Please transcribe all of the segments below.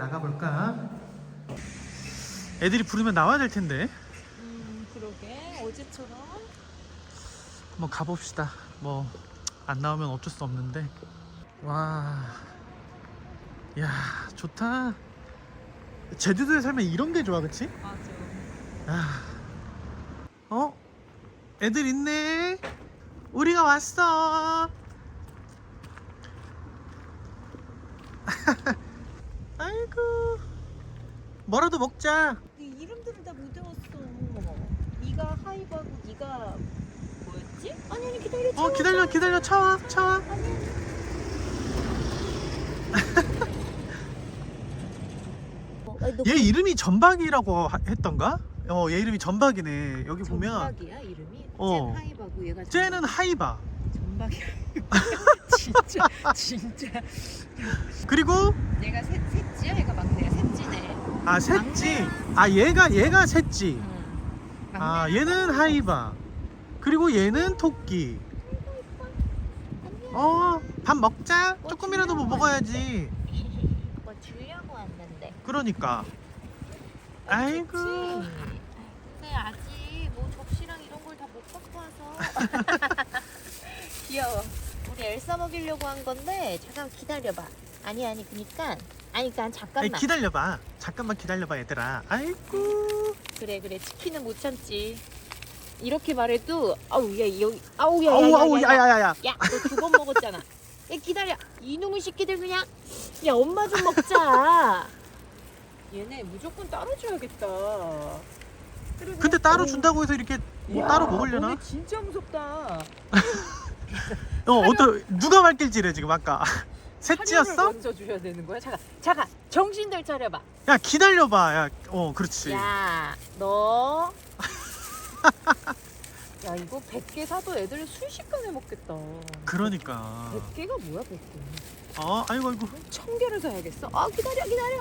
나가볼까? 애들이 부르면 나와야 될 텐데. 음 그러게 어제처럼 한번 가봅시다. 뭐 안 나오면 어쩔 수 없는데. 와, 야 좋다. 제주도에 살면 이런 게 좋아, 그치? 맞아 아, 어? 애들 있네. 우리가 왔어. 아이고, 뭐라도 먹자. 이 이름들을 다 못 외웠어 네가 하이브하고 네가 뭐였지? 아니 아니 기다려 어, 차와, 기다려, 기다려, 차와, 차와. 아니 어, 얘 이름이 전박이라고 하- 했던가? 어, 얘 이름이 전박이네. 여기 보면 전박이야 이름이? 어. 쟤는 하이브하고 얘가 쟤는 하이바. 전박이야 진짜 진짜 그리고 얘가 셋, 셋지야? 얘가 막내야 셋지네 아 셋지. 아 얘가 얘가 셋지. 응. 아. 얘는 하이바. 그리고 얘는 토끼. 어, 밥 먹자. 조금이라도 뭐 먹어야지. 뭐 주려고 왔는데 그러니까. 아이고. 그치? 근데 아직 뭐 접시랑 이런 걸 다 못 갖고 와서 귀여워 우리 엘사 먹이려고 한 건데 잠깐 기다려봐. 아니 아니 그니까. 아니 그니까 잠깐만. 기다려봐. 잠깐만 기다려봐 얘들아. 아이고. 그래 그래. 치킨은 못 참지. 이렇게 말해도 아우 야 여기 아우 야 아우 아우 야야야야 야야야야. 야너 두 번 먹었잖아. 야 기다려. 이놈의 새끼들 그냥. 야 엄마 좀 먹자. 얘네 무조건 따로 줘야겠다. 근데 따로 준다고 해서 이렇게 뭐 따로 먹으려나? 너네 진짜 무섭다 어, 어떤 누가 말길지래 지금 아까. 셋째였어? 먼저 주셔야 되는 거야 잠깐 잠깐 정신들 차려봐 야 기다려봐. 야, 어 그렇지. 야 너 야 이거 100개 사도 애들 순식간에 먹겠다 그러니까. 100개가 뭐야 100개 어, 아이고 아이고. 천 개를 사야겠어. 아 기다려 기다려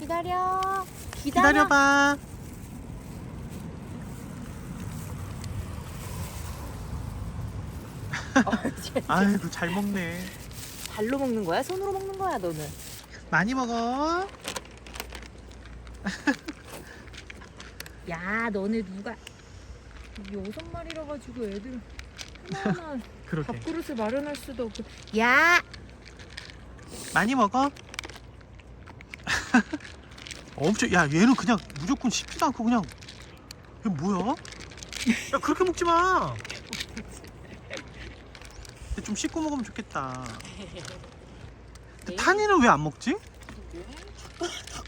기다려 기다려. 기다려봐. 어, 쟤 아이고 잘 먹네. 발로 먹는 거야? 손으로 먹는 거야 너는? 많이 먹어. 야 너네 누가 여섯 마리라 가지고 애들 하나하나 그러게. 밥그릇을 마련할 수도 없고. 야 많이 먹어. 엄청 야 얘는 그냥 무조건 씹지도 않고 그냥 이게 뭐야? 야 그렇게 먹지 마. 좀 씻고 먹으면 좋겠다. 근데 탄이는 왜 안 먹지?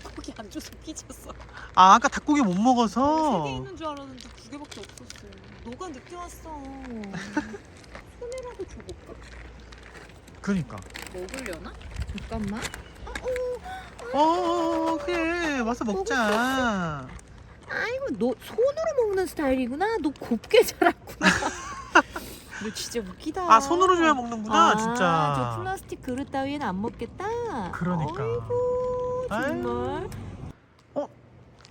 닭고기 안 줘서 끼쳤어. 아 아까 닭고기 못 세개 먹어서. 있는 줄 알았는데 두 개밖에 없었어. 너가 늦게 왔어. 손이라도 줘볼까? 그러니까. 먹으려나? 잠깐만. 어 그래 와서 먹자. 아이고 너 손으로 먹는 스타일이구나. 너 곱게 자랐구나. 너 진짜 웃기다. 아 손으로 줘야 먹는구나 아, 진짜. 저 플라스틱 그릇 따위는 안 먹겠다. 그러니까. 아이고 정말.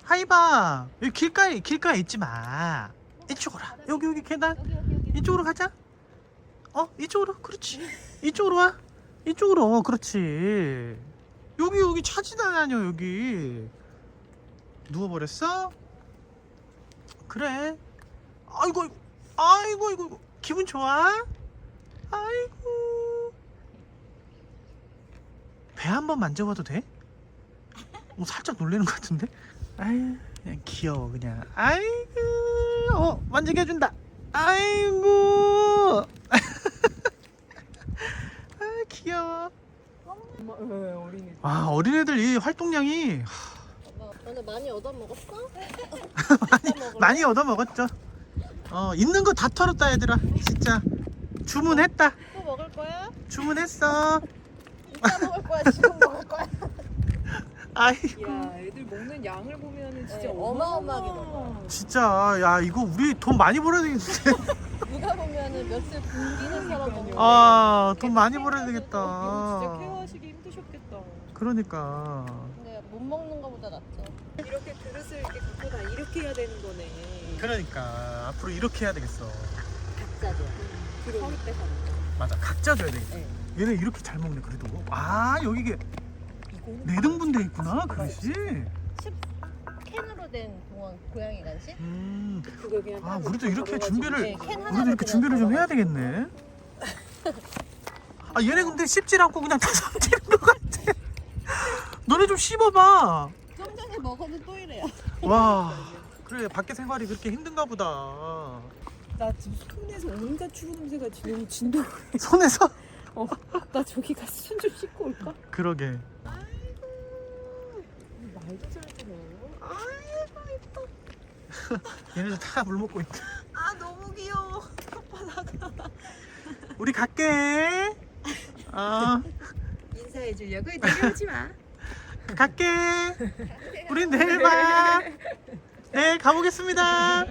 하이바 여기 길가에 길가에 있지 마. 이쪽으로 와. 여기 여기 계단 여기 여기 여기. 이쪽으로 가자. 어 이쪽으로 그렇지. 이쪽으로 와. 이쪽으로 어, 그렇지. 여기 여기 차지다녀 여기. 누워버렸어? 그래. 아이고 아이고 아이고 아이고 기분 좋아? 아이고 배 한번 만져봐도 돼? 어, 살짝 놀래는 것 같은데? 아유 그냥 귀여워 그냥 아이고 어 만지게 해준다 아이고 아 귀여워 어린이. 아 어린애들 이 활동량이 오늘 많이 얻어 먹었어? 많이, 많이 얻어 먹었죠 어 있는 거 다 털었다 얘들아. 진짜. 주문했다. 또 먹을 거야? 주문했어. 이따 먹을 거야? 지금 먹을 거야? 아이고 야, 애들 먹는 양을 보면은 진짜 네, 어마어마하게 먹어요. 진짜 야 이거 우리 돈 많이 벌어야 되겠는데. 누가 보면은 몇살 굶기는 사람 먹는 아 돈 많이 벌어야 되겠다 힘드셨겠다. 그러니까 근데 못 먹는 거보다 낫죠. 이렇게 그릇을 이렇게 갖고 다 이렇게 해야 되는 거네. 그러니까 앞으로 이렇게 해야 되겠어 각자죠. 그러니까. 서로 뺏어. 맞아 각자 줘야 되겠다 네. 얘네 이렇게 잘 먹네 그래도 아 여기 이게 네 등분 돼 있구나 그릇이. 10 캔으로 된 동안 고양이 간식? 음. 그거 그냥 아 따로 우리도 이렇게. 준비를 네, 캔 우리도 이렇게 그냥 준비를 좀 해야. 되겠네. 아 얘네 근데 씹질 않고 그냥 다 삼키는 것 같아. 너네 좀 씹어봐. 좀 전에 먹어도 또 이래요. 와 그래 밖에 생활이 그렇게 힘든가 보다. 나 지금 손에서 온갖 추구 냄새가 지금 진동. 손에서 어, 나 저기 가서 손 좀 씻고 올까? 그러게. 말도 잘하네. 얘네들 다 물 먹고 있다. 아 너무 귀여워. 우리 갈게. 아 인사해 주려고 내려오지 마. 갈게. 우린 내일 봐. 내일 가보겠습니다.